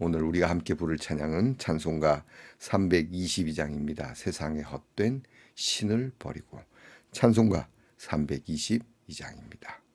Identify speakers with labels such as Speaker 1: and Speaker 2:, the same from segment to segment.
Speaker 1: 오늘 우리가 함께 부를 찬양은 찬송가 322장입니다. 세상에 헛된 신을 버리고 찬송가 322장입니다.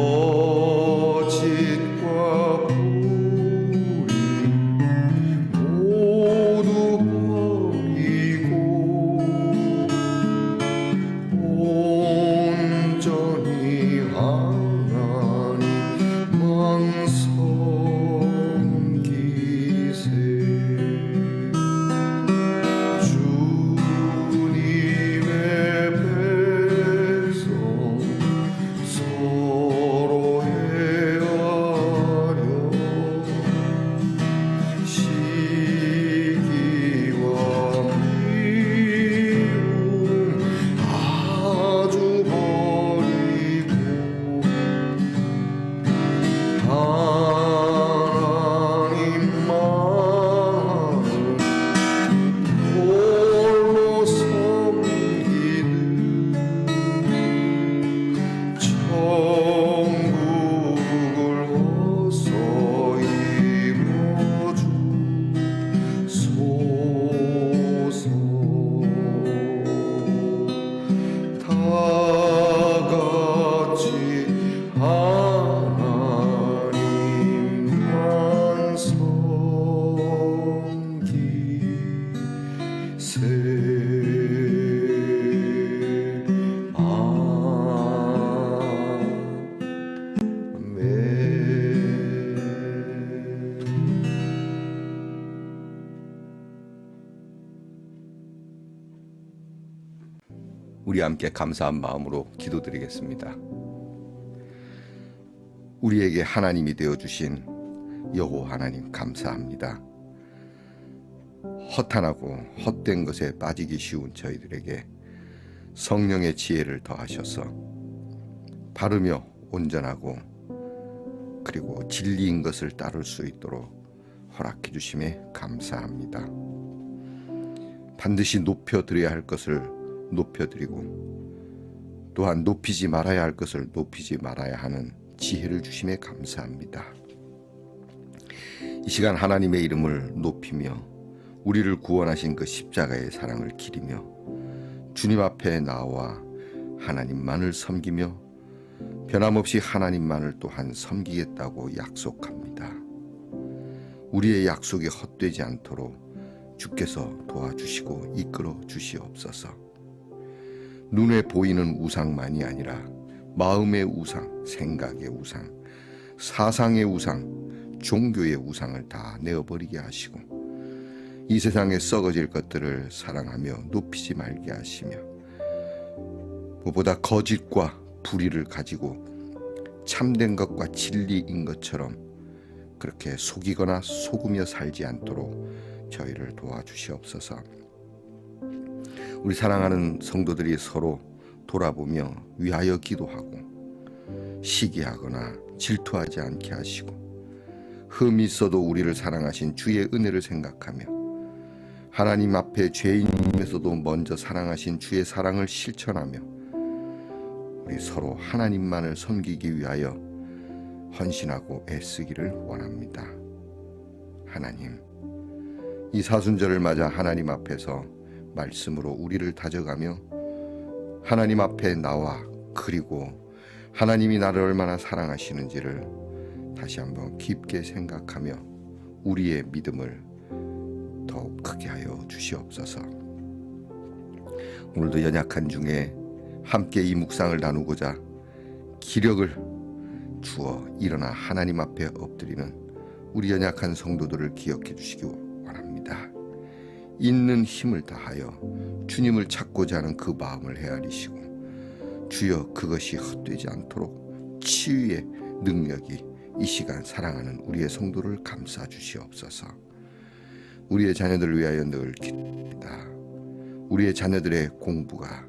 Speaker 1: 거 우리 함께 감사한 마음으로 기도드리겠습니다. 우리에게 하나님이 되어 주신 여호와 하나님 감사합니다. 허탄하고 헛된 것에 빠지기 쉬운 저희들에게 성령의 지혜를 더하셔서 바르며 온전하고 그리고 진리인 것을 따를 수 있도록 허락해 주심에 감사합니다. 반드시 높여 드려야 할 것을 높여 드리고 또한 높이지 말아야 할 것을 높이지 말아야 하는 지혜를 주심에 감사합니다. 이 시간 하나님의 이름을 높이며 우리를 구원하신 그 십자가의 사랑을 기리며 주님 앞에 나와 하나님만을 섬기며 변함없이 하나님만을 또한 섬기겠다고 약속합니다. 우리의 약속이 헛되지 않도록 주께서 도와주시고 이끌어 주시옵소서. 눈에 보이는 우상만이 아니라 마음의 우상, 생각의 우상, 사상의 우상, 종교의 우상을 다 내어버리게 하시고 이 세상에 썩어질 것들을 사랑하며 높이지 말게 하시며 무엇보다 거짓과 불의를 가지고 참된 것과 진리인 것처럼 그렇게 속이거나 속으며 살지 않도록 저희를 도와주시옵소서. 우리 사랑하는 성도들이 서로 돌아보며 위하여 기도하고 시기하거나 질투하지 않게 하시고 흠이 있어도 우리를 사랑하신 주의 은혜를 생각하며 하나님 앞에 죄인임에서도 먼저 사랑하신 주의 사랑을 실천하며 우리 서로 하나님만을 섬기기 위하여 헌신하고 애쓰기를 원합니다. 하나님, 이 사순절을 맞아 하나님 앞에서 말씀으로 우리를 다져가며 하나님 앞에 나와 그리고 하나님이 나를 얼마나 사랑하시는지를 다시 한번 깊게 생각하며 우리의 믿음을 더욱 크게 하여 주시옵소서. 오늘도 연약한 중에 함께 이 묵상을 나누고자 기력을 주어 일어나 하나님 앞에 엎드리는 우리 연약한 성도들을 기억해 주시기 원합니다. 있는 힘을 다하여 주님을 찾고자 하는 그 마음을 헤아리시고 주여 그것이 헛되지 않도록 치유의 능력이 이 시간 사랑하는 우리의 성도를 감싸 주시옵소서. 우리의 자녀들을 위하여 늘 기도합니다. 우리의 자녀들의 공부가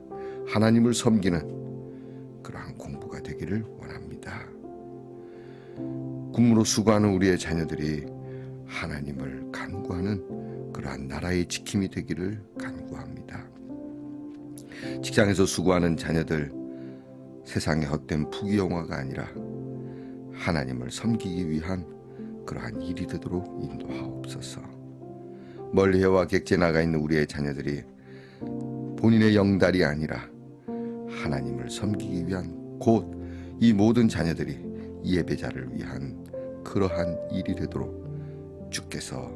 Speaker 1: 하나님을 섬기는 그러한 공부가 되기를 원합니다. 군무로 수고하는 우리의 자녀들이 하나님을 간구하는 그러한 나라의 지킴이 되기를 간구합니다. 직장에서 수고하는 자녀들 세상의 헛된 부귀영화가 아니라 하나님을 섬기기 위한 그러한 일이 되도록 인도하옵소서. 멀리해와 객제 나가 있는 우리의 자녀들이 본인의 영달이 아니라 하나님을 섬기기 위한 곧 이 모든 자녀들이 예배자를 위한 그러한 일이 되도록 주께서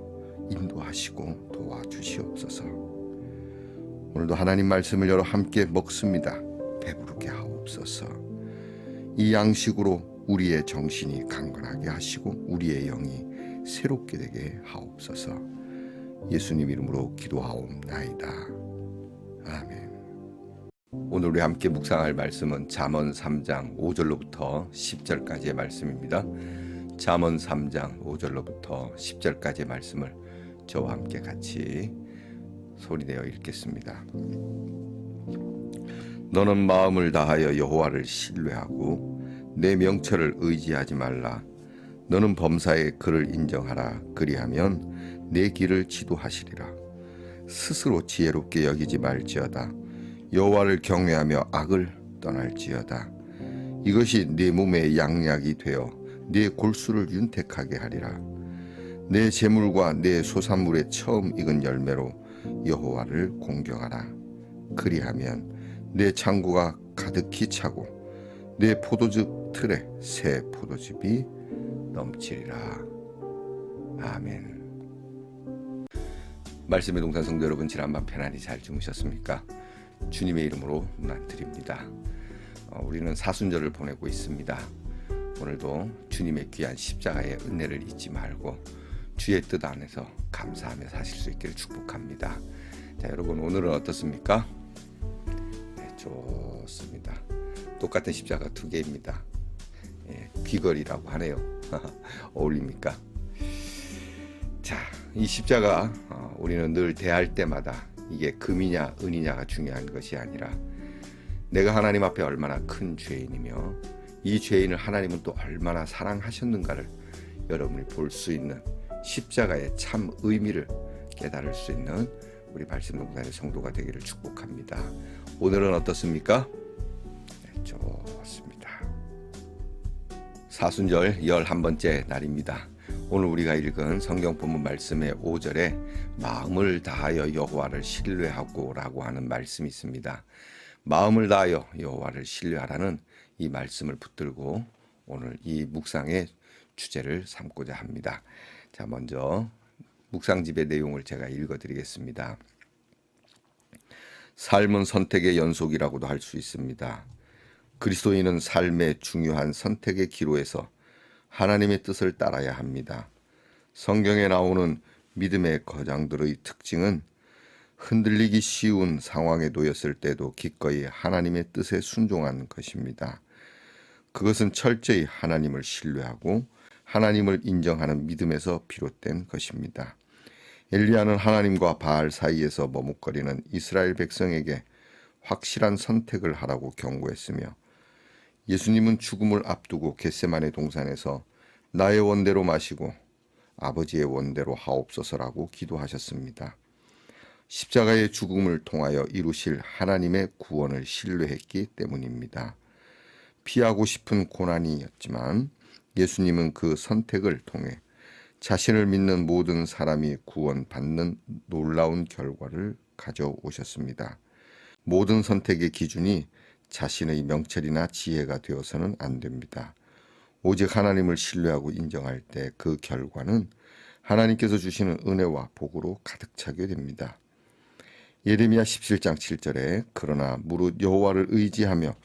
Speaker 1: 인도하시고 도와주시옵소서. 오늘도 하나님 말씀을 열어 함께 먹습니다. 배부르게 하옵소서. 이 양식으로 우리의 정신이 강건하게 하시고 우리의 영이 새롭게 되게 하옵소서. 예수님 이름으로 기도하옵나이다. 아멘. 오늘 우리 함께 묵상할 말씀은 잠언 3장 5절로부터 10절까지의 말씀입니다. 잠언 3장 5절로부터 10절까지의 말씀을 저와 함께 같이 소리내어 읽겠습니다. 너는 마음을 다하여 여호와를 신뢰하고 내 명철을 의지하지 말라. 너는 범사의 그를 인정하라. 그리하면 내 길을 지도하시리라. 스스로 지혜롭게 여기지 말지어다. 여호와를 경외하며 악을 떠날지어다. 이것이 네 몸의 양약이 되어 네 골수를 윤택하게 하리라. 내 재물과 내 소산물의 처음 익은 열매로 여호와를 공경하라. 그리하면 내 창고가 가득히 차고 내 포도즙 틀에 새 포도즙이 넘치리라. 아멘. 말씀의 동산 성도 여러분 지난밤 편안히 잘 주무셨습니까? 주님의 이름으로 문안드립니다. 어, 우리는 사순절을 보내고 있습니다. 오늘도 주님의 귀한 십자가의 은혜를 잊지 말고 주의 뜻 안에서 감사하며 사실 수 있기를 축복합니다. 자, 여러분 오늘은 어떻습니까? 네, 좋습니다. 똑같은 십자가 두 개입니다. 예, 귀걸이라고 하네요. 어울립니까? 자, 이 십자가 어, 우리는 늘 대할 때마다 이게 금이냐 은이냐가 중요한 것이 아니라 내가 하나님 앞에 얼마나 큰 죄인이며 이 죄인을 하나님은 또 얼마나 사랑하셨는가를 여러분이 볼 수 있는 십자가의 참 의미를 깨달을 수 있는 우리 발심동산의 성도가 되기를 축복합니다. 오늘은 어떻습니까? 네, 좋습니다. 사순절 11번째 날입니다. 오늘 우리가 읽은 성경 본문 말씀의 5절에 마음을 다하여 여호와를 신뢰하고라고 하는 말씀이 있습니다. 마음을 다하여 여호와를 신뢰하라는 이 말씀을 붙들고 오늘 이 묵상의 주제를 삼고자 합니다. 자, 먼저 묵상집의 내용을 제가 읽어 드리겠습니다. 삶은 선택의 연속이라고도 할 수 있습니다. 그리스도인은 삶의 중요한 선택의 기로에서 하나님의 뜻을 따라야 합니다. 성경에 나오는 믿음의 거장들의 특징은 흔들리기 쉬운 상황에 놓였을 때도 기꺼이 하나님의 뜻에 순종한 것입니다. 그것은 철저히 하나님을 신뢰하고 하나님을 인정하는 믿음에서 비롯된 것입니다. 엘리야는 하나님과 바알 사이에서 머뭇거리는 이스라엘 백성에게 확실한 선택을 하라고 경고했으며 예수님은 죽음을 앞두고 겟세만의 동산에서 나의 원대로 마시고 아버지의 원대로 하옵소서라고 기도하셨습니다. 십자가의 죽음을 통하여 이루실 하나님의 구원을 신뢰했기 때문입니다. 피하고 싶은 고난이었지만 예수님은 그 선택을 통해 자신을 믿는 모든 사람이 구원받는 놀라운 결과를 가져오셨습니다. 모든 선택의 기준이 자신의 명철이나 지혜가 되어서는 안 됩니다. 오직 하나님을 신뢰하고 인정할 때 그 결과는 하나님께서 주시는 은혜와 복으로 가득 차게 됩니다. 예레미야 17장 7절에 그러나 무릇 여호와를 의지하며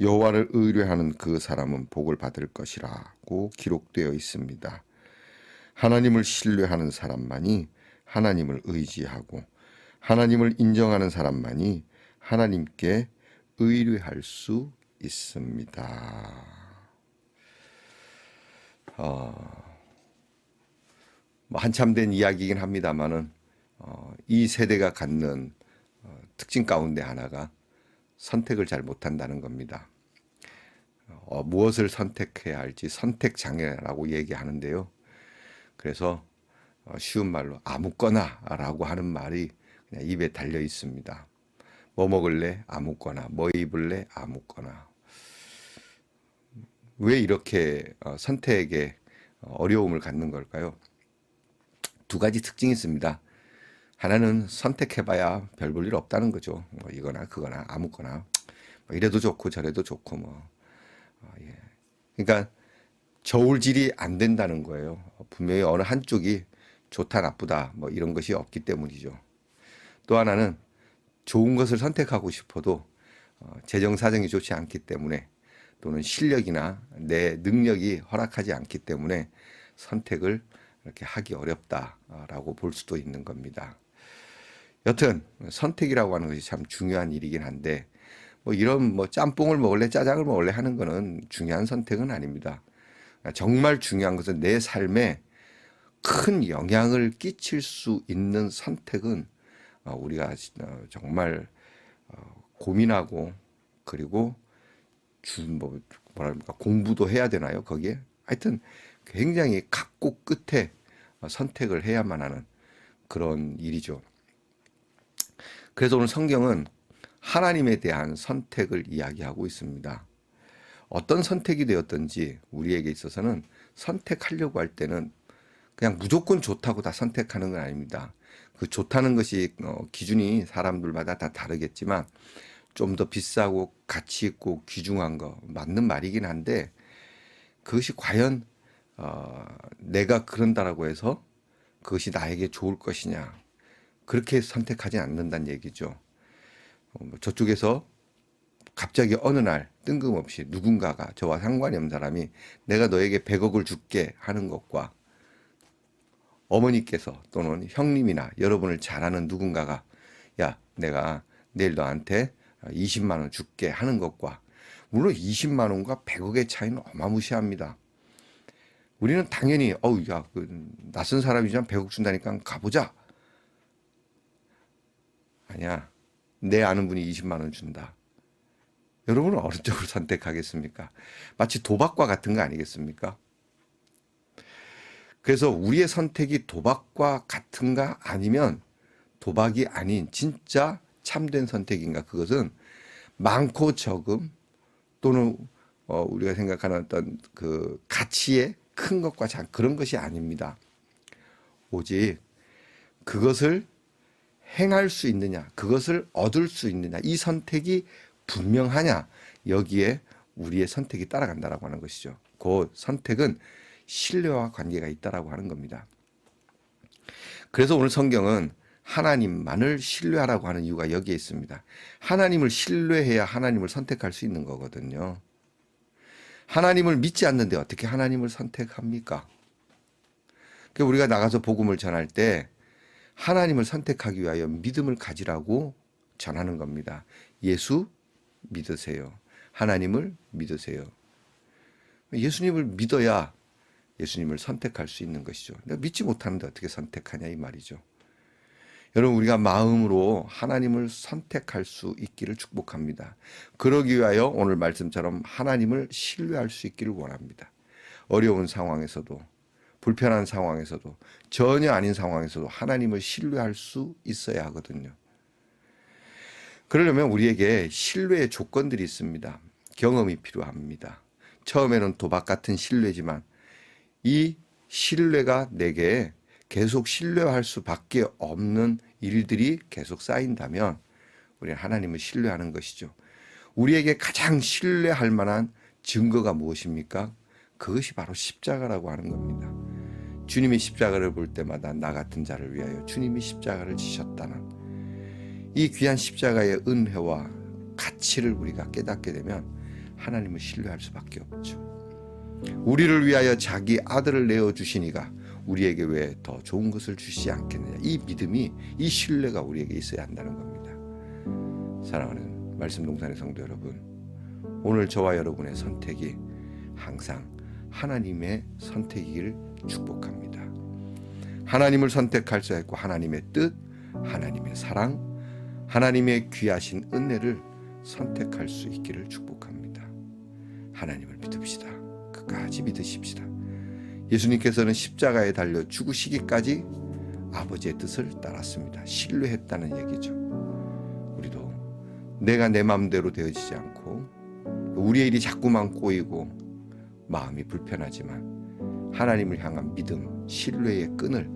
Speaker 1: 여호와를 의뢰하는 그 사람은 복을 받을 것이라고 기록되어 있습니다. 하나님을 신뢰하는 사람만이 하나님을 의지하고 하나님을 인정하는 사람만이 하나님께 의뢰할 수 있습니다. 어, 뭐 한참 된 이야기이긴 합니다만은 어, 이 세대가 갖는 어, 특징 가운데 하나가 선택을 잘 못한다는 겁니다. 어, 무엇을 선택해야 할지 선택 장애라고 얘기하는데요. 그래서 어, 쉬운 말로 아무거나라고 하는 말이 그냥 입에 달려 있습니다. 뭐 먹을래? 아무거나. 뭐 입을래? 아무거나. 왜 이렇게 어, 선택에 어려움을 갖는 걸까요? 두 가지 특징이 있습니다. 하나는 선택해봐야 별 볼 일 없다는 거죠. 뭐 이거나 그거나 아무거나 뭐 이래도 좋고 저래도 좋고 뭐 어, 예. 그러니까 저울질이 안 된다는 거예요. 분명히 어느 한쪽이 좋다 나쁘다 뭐 이런 것이 없기 때문이죠. 또 하나는 좋은 것을 선택하고 싶어도 어, 재정 사정이 좋지 않기 때문에 또는 실력이나 내 능력이 허락하지 않기 때문에 선택을 이렇게 하기 어렵다라고 볼 수도 있는 겁니다. 여튼 선택이라고 하는 것이 참 중요한 일이긴 한데 뭐 이런 뭐 짬뽕을 먹을래 짜장을 먹을래 하는 거는 중요한 선택은 아닙니다. 정말 중요한 것은 내 삶에 큰 영향을 끼칠 수 있는 선택은 어, 우리가 어, 정말 어, 고민하고 그리고 주뭐 뭐랄까 공부도 해야 되나요 거기에 하여튼 굉장히 각고 끝에 선택을 해야만 하는 그런 일이죠. 그래서 오늘 성경은 하나님에 대한 선택을 이야기하고 있습니다. 어떤 선택이 되었든지 우리에게 있어서는 선택하려고 할 때는 그냥 무조건 좋다고 다 선택하는 건 아닙니다. 그 좋다는 것이 어, 기준이 사람들마다 다 다르겠지만 좀 더 비싸고 가치 있고 귀중한 거 맞는 말이긴 한데 그것이 과연 어, 내가 그런다라고 해서 그것이 나에게 좋을 것이냐 그렇게 선택하지 않는다는 얘기죠. 어, 뭐 저쪽에서 갑자기 어느 날 뜬금없이 누군가가 저와 상관이 없는 사람이 내가 너에게 100억을 줄게 하는 것과 어머니께서 또는 형님이나 여러분을 잘 아는 누군가가 야 내가 내일 너한테 20만 원 줄게 하는 것과 물론 20만 원과 100억의 차이는 어마무시합니다. 우리는 당연히 어우 야 그 낯선 사람이지만 100억 준다니까 가보자. 아니야. 내 아는 분이 20만 원 준다. 여러분은 어느 쪽을 선택하겠습니까? 마치 도박과 같은 거 아니겠습니까? 그래서 우리의 선택이 도박과 같은가 아니면 도박이 아닌 진짜 참된 선택인가 그것은 많고 적음 또는 어, 우리가 생각하는 어떤 그 가치의 큰 것과 작 그런 것이 아닙니다. 오직 그것을 행할 수 있느냐, 그것을 얻을 수 있느냐, 이 선택이 분명하냐, 여기에 우리의 선택이 따라간다라고 하는 것이죠. 그 선택은 신뢰와 관계가 있다라고 하는 겁니다. 그래서 오늘 성경은 하나님만을 신뢰하라고 하는 이유가 여기에 있습니다. 하나님을 신뢰해야 하나님을 선택할 수 있는 거거든요. 하나님을 믿지 않는데 어떻게 하나님을 선택합니까? 그 우리가 나가서 복음을 전할 때 하나님을 선택하기 위하여 믿음을 가지라고 전하는 겁니다. 예수 믿으세요. 하나님을 믿으세요. 예수님을 믿어야 예수님을 선택할 수 있는 것이죠. 내가 믿지 못하는데 어떻게 선택하냐 이 말이죠. 여러분 우리가 마음으로 하나님을 선택할 수 있기를 축복합니다. 그러기 위하여 오늘 말씀처럼 하나님을 신뢰할 수 있기를 원합니다. 어려운 상황에서도 불편한 상황에서도 전혀 아닌 상황에서도 하나님을 신뢰할 수 있어야 하거든요. 그러려면 우리에게 신뢰의 조건들이 있습니다. 경험이 필요합니다. 처음에는 도박 같은 신뢰지만 이 신뢰가 내게 계속 신뢰할 수밖에 없는 일들이 계속 쌓인다면 우리는 하나님을 신뢰하는 것이죠. 우리에게 가장 신뢰할 만한 증거가 무엇입니까? 그것이 바로 십자가라고 하는 겁니다. 주님이 십자가를 볼 때마다 나 같은 자를 위하여 주님이 십자가를 지셨다는 이 귀한 십자가의 은혜와 가치를 우리가 깨닫게 되면 하나님을 신뢰할 수밖에 없죠. 우리를 위하여 자기 아들을 내어 주시니가 우리에게 왜 더 좋은 것을 주시지 않겠느냐. 이 믿음이 이 신뢰가 우리에게 있어야 한다는 겁니다. 사랑하는 말씀 동산의 성도 여러분, 오늘 저와 여러분의 선택이 항상 하나님의 선택이기를 축복합니다. 하나님을 선택할 수 있고 하나님의 뜻, 하나님의 사랑, 하나님의 귀하신 은혜를 선택할 수 있기를 축복합니다. 하나님을 믿읍시다. 끝까지 믿으십시다. 예수님께서는 십자가에 달려 죽으시기까지 아버지의 뜻을 따랐습니다. 신뢰했다는 얘기죠. 우리도 내가 내 마음대로 되어지지 않고 우리의 일이 자꾸만 꼬이고 마음이 불편하지만 하나님을 향한 믿음, 신뢰의 끈을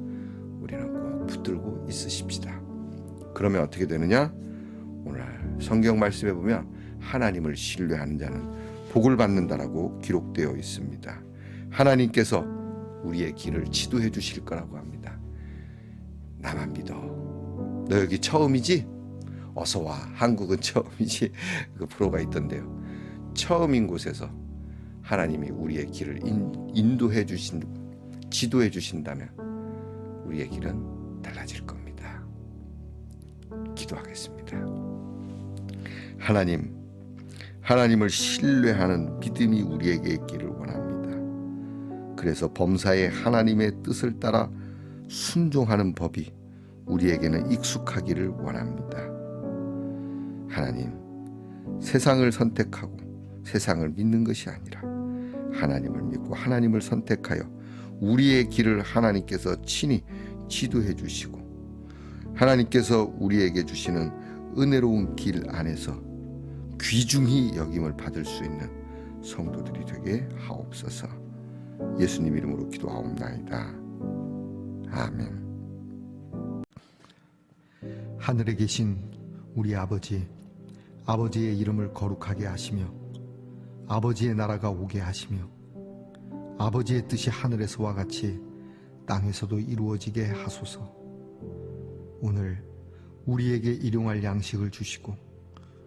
Speaker 1: 우리는 꼭 붙들고 있으십시다. 그러면 어떻게 되느냐? 오늘 성경 말씀에 보면 하나님을 신뢰하는 자는 복을 받는다라고 기록되어 있습니다. 하나님께서 우리의 길을 지도해 주실 거라고 합니다. 나만 믿어. 너 여기 처음이지? 어서 와. 한국은 처음이지. 그 프로가 있던데요. 처음인 곳에서 하나님이 우리의 길을 인, 도해 주신 지도해 주신다면 우리의 길은 달라질 겁니다. 기도하겠습니다. 하나님, 하나님을 신뢰하는 믿음이 우리에게 있기를 원합니다. 그래서 범사에 하나님의 뜻을 따라 순종하는 법이 우리에게는 익숙하기를 원합니다. 하나님, 세상을 선택하고 세상을 믿는 것이 아니라 하나님을 믿고 하나님을 선택하여 우리의 길을 하나님께서 친히 지도해 주시고 하나님께서 우리에게 주시는 은혜로운 길 안에서 귀중히 여김을 받을 수 있는 성도들이 되게 하옵소서. 예수님 이름으로 기도하옵나이다. 아멘.
Speaker 2: 하늘에 계신 우리 아버지, 아버지의 이름을 거룩하게 하시며 아버지의 나라가 오게 하시며 아버지의 뜻이 하늘에서와 같이 땅에서도 이루어지게 하소서. 오늘 우리에게 일용할 양식을 주시고